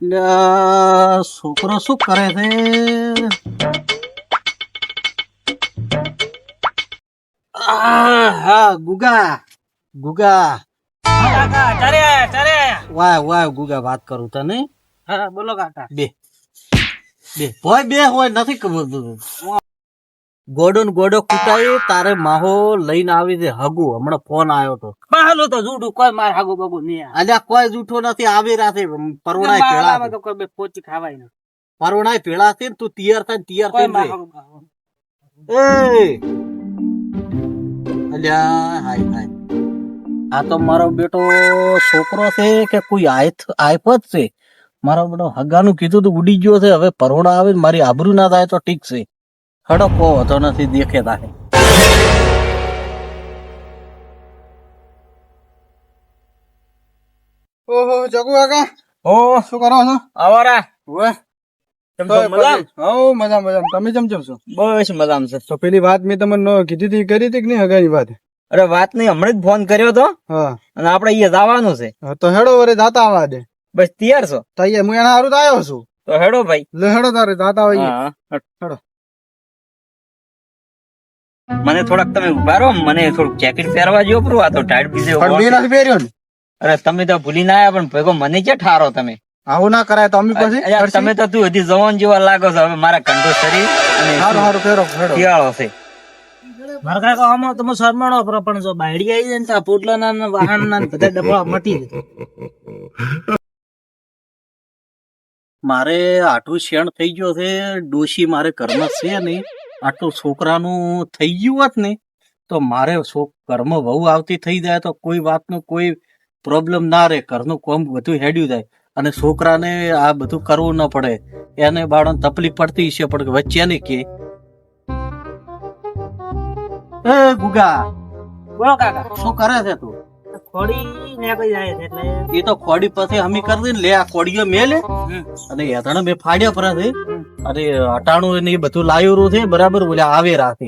છોકરો શું કરે છે? આ, હા ગુગા. ગુગા. વાહ વાહ ગુગા વાત કરું તને? હા બોલો કાકા. બે બે ભોય બે હોય નથી ખબર. ગોડો ને ગોડો કૂટાઈ તારે માહો લઈને આવી છે હગુ. હમણાં ફોન આવ્યો તો. બહાલું તો જૂઠું કોઈ માર હાગુ બગુ નહીં અલ્યા કોઈ જૂઠો નથી આવી છે. પરોણાય પેળા તો કોઈ બે પોચી ખાવાય ને પરોણાય પેળા છે તું તિયર થાય તૈયાર બગુ. એ! અલ્યા હાય હાય. આ તો મારો બેટો છોકરો છે કે કોઈ આયત આયપ જ છે? મારો બેટો હગાનું કીધું તો ઉડી ગયો છે. હવે પરોણા આવે મારી આબરૂ ના થાય તો ઠીક છે. હડો હોતો નથી દેખેતા ઓહો જગુ કાકા ઓ શું કરો છો? અવારા ઓવે કેમ છો, મજામાં? હો મજા મજા તમે કેમ કેમ છો. બસ મજામાં છે. તો પેલી વાત મેં તમને ન કીધી હતી કરી હતી કે નહીં હગાની વાત? અરે વાત નહીં હમણાં જ ફોન કર્યો તો. હા. અને આપણે અહીંયા જવાનું છે. તો હેડો વરે દે. બસ તૈયાર છો? તો હું એના હારું આવ્યો છું. તો હેડો ભાઈ. લે હેડો તારે હેડો. મને થોડાક તમે ઊભા રહો મને થોડુંક જેકેટ પહેરવા જેવું પડું આ તો ટાઈટ બીજે પણ નથી પહેર્યો ને. અરે તમે તો ભૂલી ના આવ્યા પણ ભેગો મને ક્યાં ઠારો તમે? આવું ના કરાય તો અમે પછી તમે તો તું હજી જવાન જેવા લાગો છો. હવે મારા કંઠો શરીર અને સારું સારું પહેરો હેડો શિયાળો છે. મારા કાકા આમાં તમે શરમાણો પર પણ જો બાયડી આવી જાય ને તો પોટલા ના વાહન ના બધા ડબ્બા મટી જાય. મારે આઠું શેણ થઈ ગયો છે. ડોશી મારે કર્મ છે નહીં. આટલું છોકરાનું થઈ ગયું હોત ને તો મારે કર્મ વહુ આવતી થઈ જાય તો કોઈ વાતનું કોઈ પ્રોબ્લેમ ના રહે. ઘરનું કોમ બધું હેડ્યું જાય. અને છોકરાને આ બધું કરવું ન પડે. એને બાળોને તકલીફ પડતી છે પણ વચ્ચે ને કે એ ગુગા બોલો કાકા. શું કરે છે તું? ખોડી નીકળી જાય છે એટલે એ તો ખોડી પછી હમી કરી દે ને લે આ ખોડીઓ મેલે. અને યાતણ મેં ફાડ્યા પર છે અને અટાણું ને એ બધું લાવ્યું છે બરાબર? બોલ્યા આવે રાતે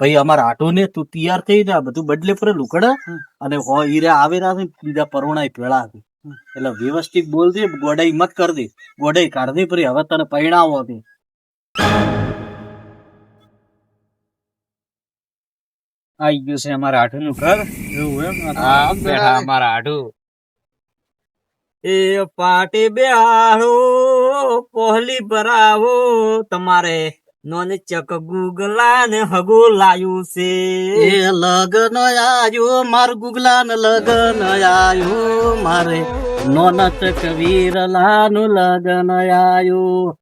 ભાઈ અમારા આટો ને તું તૈયાર થઈ જા બધું બદલે પર લુકડા અને હો હીરે આવે રાતે બીજા પરોણાય પેળા છે. એટલે વ્યવસ્થિત બોલજે ગોડાઈ મત કર દે. ગોડાઈ કાઢ દે પરી હવે તને પૈણાવો દે આવી ગયું છે અમારા આઠું નું ઘર. એવું એમ? હા અમારા આઠું એ પાટે બેહાડો. કોહલી ભરાવો તમારે નોન ચક ગુગલા ને હગો લાયું છે. એ લગન આયો માર ગુગલા ને લગન આયો મારે નોન ચક વીરલા નું લગન આયો.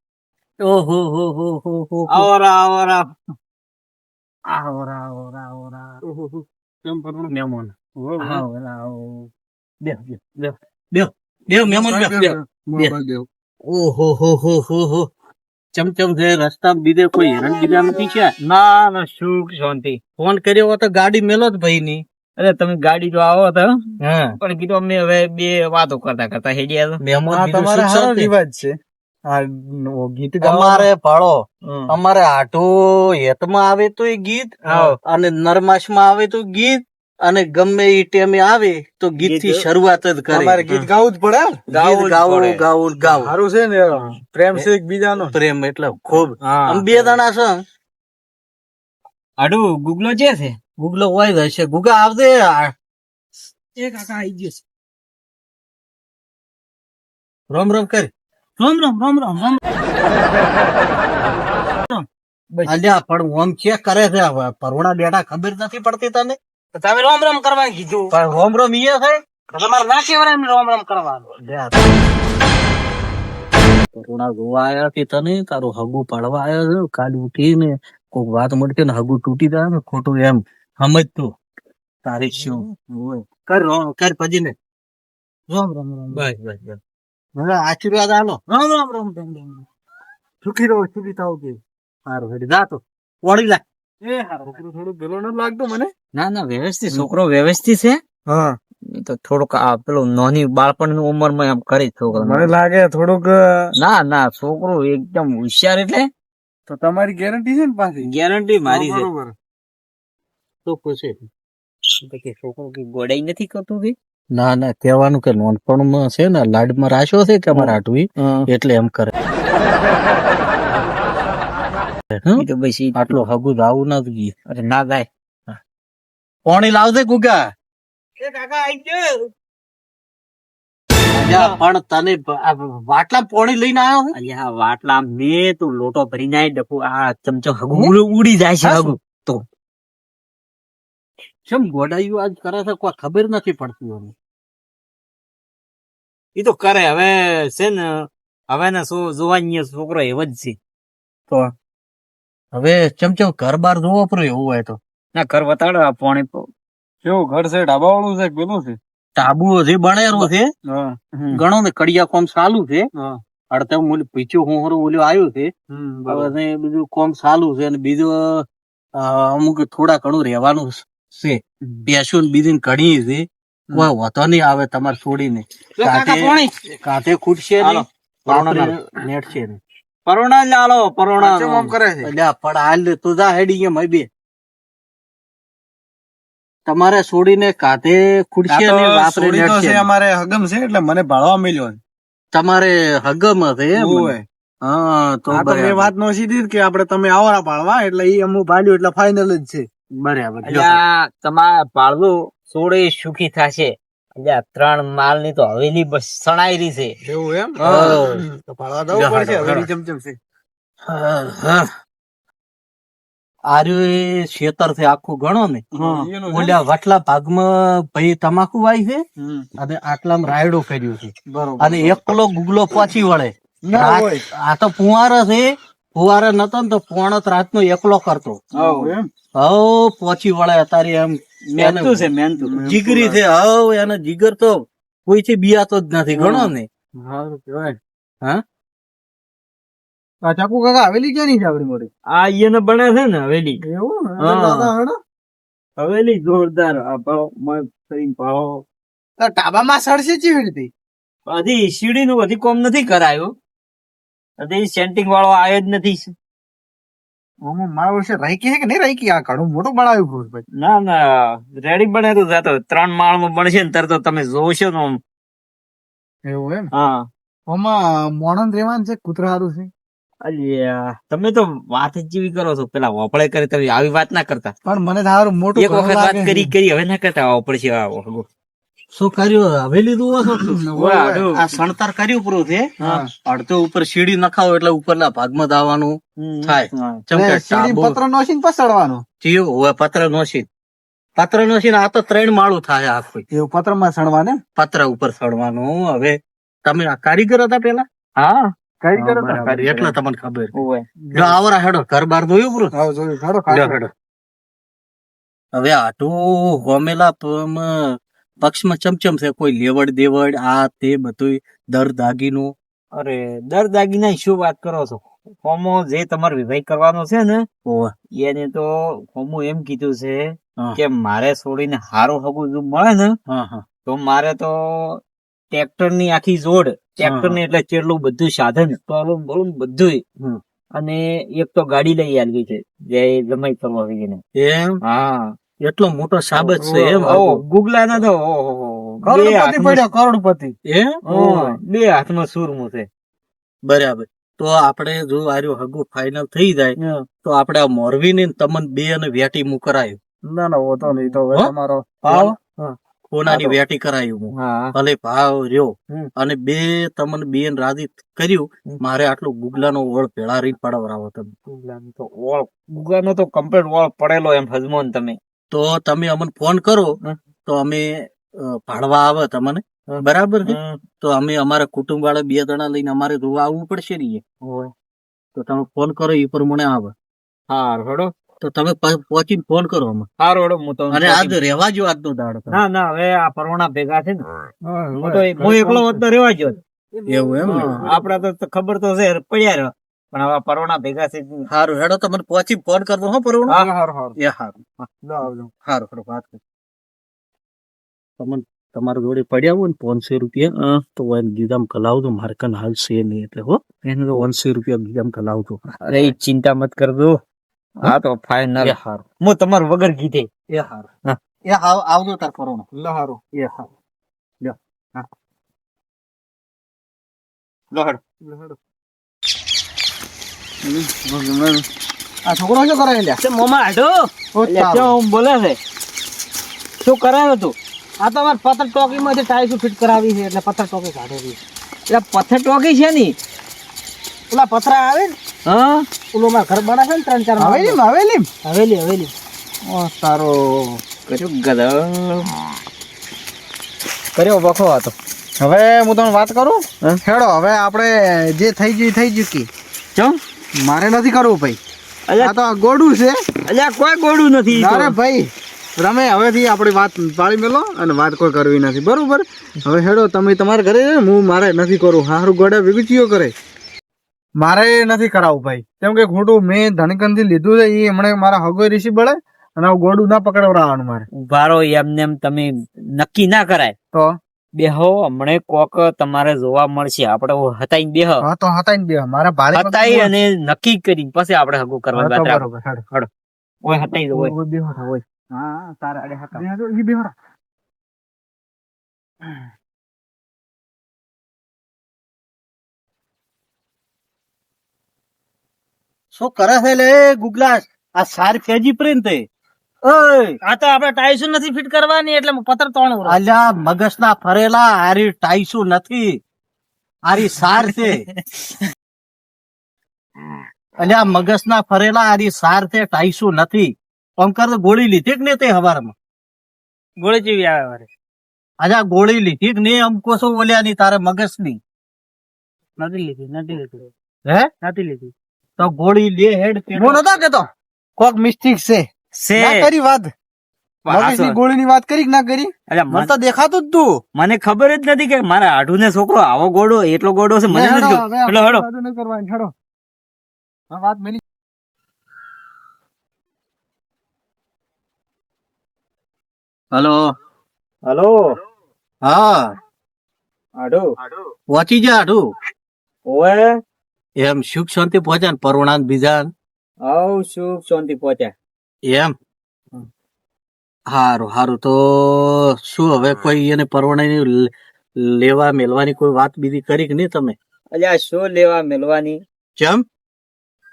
ઓહો હો હો હો હો. આવરા આવરા. આવરા આવરા આવરા. કેમ પરણો? ઓહો. આવરા આવ. બેહ બેહ બેહ. બેહ મેમોન બેહ મોબાઈલ દેવ. ઓહો હો હો હો હો. ચમચમ છે રસ્તા બીજે કોઈ હેરાન બીજા નથી છે ના ના સુખ શાંતિ. ફોન કર્યો હતો ગાડી મેલો જ ભાઈ ની અરે તમે ગાડી જો આવો તો. હા. પણ કીધું અમે હવે બે વાતો કરતા કરતા હેડ્યા તમારે સારો. રિવાજ છે. ગીત અમારે ફાળો. અમારે આટો હેતમાં આવે તો ગીત અને અને નરમાશમાં આવે તો ગીત. અને ગમે એ ટેમે આવે તો ગીતથી શરૂઆત જ કરે. અમારે ગીત ગાવું જ પડે ગીત ગાવું ગાવું ગાવું ગાવું. સારું છે ને પ્રેમ છે એકબીજાનો? પ્રેમ એટલે ખૂબ. આમ બે દાણા છે. આડું ગુગલો જે છે? ગુગલો હોય જ હશે. ગુગા આવજે. એ કાકા આવી ગયો રોમ રોમ કરી. રોમ રોમ રોમ રોમ રોમ. અલ્યા પણ ઓમ ચેક કરે છે? હવે બેટા ખબર નથી પડતી તને? તમે રોમ રોમ કરવા કીધું. પણ રોમ રોમ ઈએ છે તમારે ના કહેવાય એમને રોમ રોમ કરવાનું પરોણા જોવા આવ્યા થી તને? તારું હગું પડવા આવ્યો છે? કાલ ઉઠીને કોઈક વાત મળશે ને હગું તૂટી જાય ને ખોટું એમ. સમજતું? તારી શું? કર રો- કર પછી ને. રોમ રામ રામ. બસ બસ બસ. આશીર્વાદ આલો. રામ રામ રામ રોમ રામ. સુખી રહો સુખી થાવ કે. સારું હેડી જા તો. વળી લા. એ છોકરો થોડો પેલો નથી લાગતો મને? ના ના વ્યવસ્થિત. છોકરો વ્યવસ્થિત છે. હા. તો થોડુંક આ પેલું નાની બાળપણની ઉંમરમાં એમ કરી છોકરો મને લાગે થોડુંક ના ના છોકરો એકદમ હોશિયાર એટલે. તો તમારી ગેરંટી છે ને પાછી? ગેરંટી મારી છે. તો પૂછે? કે છોકરો કે ગોડાઈ નથી કરતું કે? ના ના કહેવાનું કે નોનપણમાં છે ને લાડમાં રાશો છે કે અમારા આટવી એટલે એમ કરે. ઈ તો બસ આટલો હગું આવું ના જોઈએ. અરે ના જાય પાણી લાવજે કુકા. એ કાકા આઈ ગયો. પણ તને વાટલા પાણી લઈને આવ્યો અલ્યા વાટલા મેં તું લોટો ભરી નાય ડફુ આ ચમચો હગું ઉડી- જાય છે હા, તો. કેમ ગોડાયું આજ કરે છે? કોઈ ખબર નથી પડતી મને એ તો કરે હવે છે ને હવે ને શું જોવાની છોકરો એવો જ છે. તો? હવે ચમચમ ઘર બાર જોવો પડે એવું હોય તો. ના ઘર વતાડો આ પાણી કેવું ઘર છે ઢાબા વાળું છે પેલું છે? ટાબુ હજી બનેલું છે. ઘણો ને કડિયા કોમ ચાલુ છે. અડતે હું પીછું હું ઓલું આવ્યું છે. હવે બરાબર. કોમ ચાલુ છે અને બીજું અમુક થોડા ઘણું રહેવાનું છે. બેસું ને બીજી ઘણી છે. કોઈ હોતો નહીં આવે તમારે છોડીને. કાંઠે કાંઠે ખૂટશે હાલો, નહીં. પરોણા લાલો પરોણા કેમ આમ કરે છે. અલ્યા પણ હાલ તું જા હેડી એમ બે. તમારે છોડીને કાંઠે ખૂટશે આ વાપરે નેટશે છે અમારે હગમ છે એટલે મને ભાળવા મળ્યો તમારે હગમ હશે એમ? હા તો મેં વાત નો સીધી કે આપણે તમે આવો ના ભાળવા એટલે ઈ અમુક ભાડ્યું એટલે ફાઇનલ જ છે. બરાબર. તમારે ભાળવું છોડી સુખી થશે. ત્રણ માલની તો હવેલી બસ સણાઈ રહી છે. એવું એમ? તો ભાડવા દઉં પડશે હવેલી. ચમચમ છે. આર્યું ખેતર છે આખું ગણો ને? ઓલા વટલા ભાગમાં ભાઈ તમાકુ વાય છે અને આટલામાં રાયડો કર્યું છે. અને એકલો ગુગલો પહોંચી વળે. આ તો પુવાર છે. પુવાર નતો ને તો પોણત રાતનો એકલો કરતો. હવ પહોંચી વળે અત્યારે એમ. મહેનતું છે મહેનતું. જીગરી છે હવ એનો જીગર તો કોઈથી બિયાતો જ નથી ગણો ને. સારું કહેવાય હા? આ ચાકુ કાકા હવેલી ક્યાંની છે આપણી મોટી? આ ઈયને બને છે ને હવેલી. એવું. હવેલી જોરદાર આ પાળો મસ્ત ભાવ. તો ટાબામાં સડશે ચીવી રીતે? હજી સીડી નું હજી કોમ નથી કરાયું. હજી સેન્ટિંગ વાળો આવ્યો જ નથી. મારા વર્ષે રાઈકી છે કે નહીં રાઈકી આ ઘણું મોટું બનાવ્યું પૂરું ભાઈ ના ના રેડી બને તો જાતો. ત્રણ માળમાં બનશે ને ત્યારે તો તમે જોશો ને આમ. એવું એમ? હા. આમાં મોણન રેવાન છે કૂતરા હારું છે? અલ્યા તમે તો વાત જ જેવી કરો છો. પેલા વપળે કરી તમે આવી વાત ના કરતા. પણ મને તો મોટું એક વખત વાત કરી કરી હવે ના કરતા. આવો પડશે આવો શું કર્યું? હવે? ઓવે. આ સણતર કર્યું પૂરું છે. અડધો ઉપર સીડી નખાવો એટલે ઉપરના ભાગમાં દાવાનું થાય. પત્ર નોસીને પસડવાનું જીવ હવે પત્ર નોશી પત્ર નોશીને આ તો ત્રણ માળું થાય આખું. એવું પત્રમાં સણવાને? પત્ર ઉપર સડવાનું હવે તમે આ કારીગર હતા પેલા? હા કારીગર હતા? એટલે તમને ખબર. જો આવરા હેડો ઘર બાર જોયું પૂરું? જોયું. હેડો હવે આટલું ગોમેલા પ- પક્ષમાં ચમચમ છે કોઈ લેવડ દેવડ આ તે બધું દર દાગીનું. અરે દર દાગીના શું વાત કરો છો? હોમો જે તમારે વિવાહ કરવાનો છે ને એને તો હોમો એમ કીધું છે કે મારે છોડીને હારો હગું જો મળે ને તો મારે તો ટ્રેક્ટરની આખી જોડ ટ્રેક્ટર ને એટલે કેટલું બધું સાધન ટોલું બોલું બધું અને એક તો ગાડી લઈ આવી છે જે જમાઈ કરવા એમ? હા. એટલો મોટો સાબત છે એમ ગુગલા ના તો કરોડપતિ હાથમાં- પડ્યો કરોડપતિ. એમ બે હાથમાં સુરમું છે. બરાબર. તો આપણે જો આર્યો હગુ ફાઇનલ થઈ જાય તો આપણે આ મોરવી ને તમન બે અને વેટી મુ કરાયું. ના ના હોતો નહીં તો હવે તમારો ભાવ. કોનાની વેટી કરાયું હું? ભલે ભાવ રહ્યો. અને બે તમને બે રાજી કર્યું મારે આટલું ગુગલાનો ઓળ ભેળા રહી પડાવરાવો તમે. ગુગલાનો તો ઓળ ગુગલાનો તો કમ્પ્લીટ ઓળ પડેલો એમ હજમોન તમે. તો તમે અમને ફોન કરો તો અમે ભાડવા આવે તમને. બરાબર છે? તો અમે અમારા કુટુંબ વાળા બે જણા લઈને અમારે જોવા આવવું પડશે ને તો તમે ફોન કરો એ પ્રમાણે આવે. હા હડો. તો તમે પહોંચીને ફોન કરો અમે હારું હડો હું તો અને આજ રહેવા જો આજનો દાડો ના ના હવે આ પરોણા ભેગા છે ને. હું તો હું. એકલો હોત તો રેવા ગયો એવું એમ આપડા તો તો ખબર તો છે પડ્યા રહ્યો પણ હવે પરોણા ભેગા છે સારું હેડો તમને પહોંચી ફોન કરજો હો પરોણા. હા. હારું હારું. એ હારું. આવજો. હારું હારું વાત કરી. તમને તમારા જોડે પડ્યા હોય ને પાંચસો રૂપિયા તો એને ગીધામ કલાવજો મારે કન હાલ છે નહીં એટલે હો. એને તો પાંચસો રૂપિયા ગીધામ કલાવજો. અરે ચિંતા મત કરજો. હા? તો ફાઈનલ એ સારું હું તમાર વગર કીધે એ હારું. એ હાવ આવજો તાર પરવણો લો હારું. એ સારું આ છોકરો શું કરે લ્યા મોમાં આઢો ઓ એટલે તારો. કેવું બોલે છે. શું કરાયું તું? આ તો અમારે પથ્થર ટોકીમાં માંથી ટાઈસો ફિટ કરાવી છે એટલે પથ્થર ટોકી કાઢેલી એટલે પથ્થર ટોકી છે ની? પેલા પથરા આવે ને હા? પેલું મારા ઘર બને છે ને ત્રણ ચાર. હવેલી હવેલી હવેલી હવેલી. ઓ તારો કર્યું ગધો કર્યો વખો હતો. હવે હું તમને વાત કરું? હેડો હવે આપણે જે થઈ ગયું થઈ ગયું કી ચમ? મારે નથી કરવું ભાઈ. અલ્યા તો ગોડું છે. અલ્યા કોઈ ગોડું નથી અરે ભાઈ રમે હવેથી આપણી વાત પાળી મેલો અને વાત કોઈ કરવી નથી. બરોબર? હવે હેડો તમે તમારા ઘરે હું મારે નથી કરવું. હારું ગોડા ભેગું કરે. મારે નથી કરાવવું ભાઈ. કેમ કે ખોટું મેં ધનકનથી લીધું છે એ હમણાં મારા હગો ઋષિ બળે અને ગોડું ના પકડવડાવવાનું મારે. ઉભારો એમને એમ તમે નક્કી ના કરાય. તો? બેહો હમણે કોક તમારે જોવા મળશે. આપણે હતાઈ બેહ હા. તો હતા બેહ મારા ભાડે હતાઈ અને નક્કી કરી પછી આપણે હગો કરવા વાત રાખો. હડો ઓય હતાઈ જો ઓય. બેહો ઓય. હા તારા અડે હકા. બેહો ઈ બેહો શું કરે છે લે ગુગલા આ સાર ફેજી પ્રેમ તે? આ તો આપણે ટાઈસુ નથી ફિટ કરવાની એટલે પત્ર ત્રણ ઉરો. અલ્યા મગજના ફરેલા આરી ટાઈસુ નથી. આરી સાર છે. અલ્યા મગજના ફરેલા આરી સાર છે ટાઈસુ નથી. પંકર ગોળી લીધી કે ને તે હવારમાં? ગોળી જેવી આવે મારે. અલ્યા ગોળી લીધી કે ને અમકો શું બોલ્યા ની તારે મગજની? નથી લીધી નથી લીધી. હે? નથી લીધી. તો ગોળી લે હેડ હું નતો કેતો? કોક મિસ્ટેક છે. છે ના કરી વાત. મગજની ગોળીની વાત કરી કે ના કરી? મને તો દેખાતું જ તું. મને ખબર જ નથી કે મારા આઢુ ને છોકરો આવો ગોડો એટલો ગોડો છે મને નથી. હેડો, હેડો. કરવાની, હેડો. વાત મેલી. હલો. હલો. હા. આઢુ પહોંચી જા આઠું ઓએ એમ સુખ શાંતિ પહોંચ્યા ને પરુણા બીજા? આવ સુખ શાંતિ પહોંચ્યા. એમ? હારું હારું. તો શું હવે કોઈ એને પરવણાની લેવા મેલવાની કોઈ વાત બીજી કરી કે નહીં તમે? અલ્યા શું લેવા મેલવાની? જેમ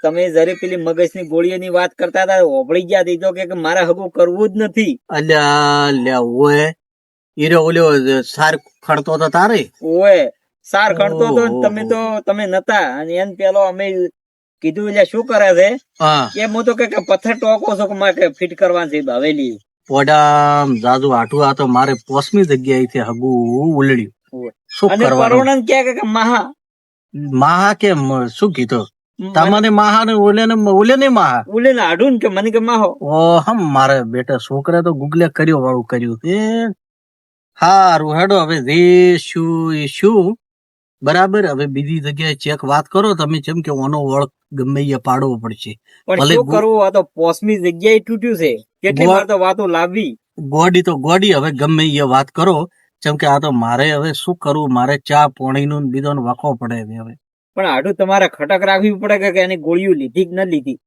તમે જયારે પેલી મગજની ગોળીઓની વાત કરતા હતા ઓબળી ગયા દીધો તો કે મારે હગું કરવું જ નથી. અલ્યા લ્યા ઓએ ઈરો ઓલ્યો સાર ખડતો તો તારે? ઓએ સાર ખડતો હતો તમે તો તમે નતા. અને એન પેલો અમે કીધું એટલે શું કરે છે? એ કે હું તો કે પથ્થર ટોકો છો કે મારે ફિટ કરવાની છે હવેલી. પોડા જાજુ આઠું આ તો મારે પોસમી જગ્યાએથી હગુ ઉલડ્યું. શું કરવાનું? કે કે મહા. માહા કે શું કીધું? તમને માહા ને ઓલે ને ઓલે ને માહા? ઓલે ને આડું કે મને કે માહો. ઓ હમ મારે બેટા છોકરા તો ગુગલે કર્યો વાળું કર્યું તે હારું હેડો હવે. જે શું એ શું બરાબર? હવે બીજી જગ્યાએ ચેક વાત કરો તમે જેમ કે ઓનો ઓળખ ગમે એ પાડવો પડશે. ભલે કરવું? આ તો પોસમી જગ્યાએ તૂટ્યું છે. કેટલી વાર તો વાતો લાવવી? ગોડી તો ગોડી હવે ગમે એ વાત કરો. જેમ કે આ તો મારે હવે શું કરવું? મારે ચા પોણીનું બીજો વખો પડે હવે પણ આડું તમારે ખટક રાખવી પડે કે- એની ગોળીઓ લીધી કે ન લીધી?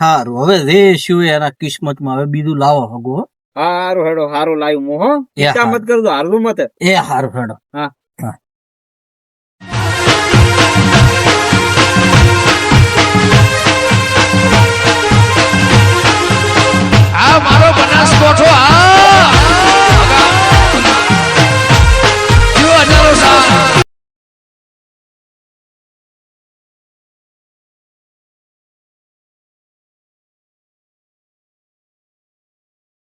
હારું હવે રે શું એના કિસ્મતમાં. હવે બીજું લાવો હગો હારું હેડો હારું લાવ્યું મો હો. એ ચિંતા હારું. મત કરજો હારવું મત. એ હારું હેડો. આ મારો બનાસકોઠો આ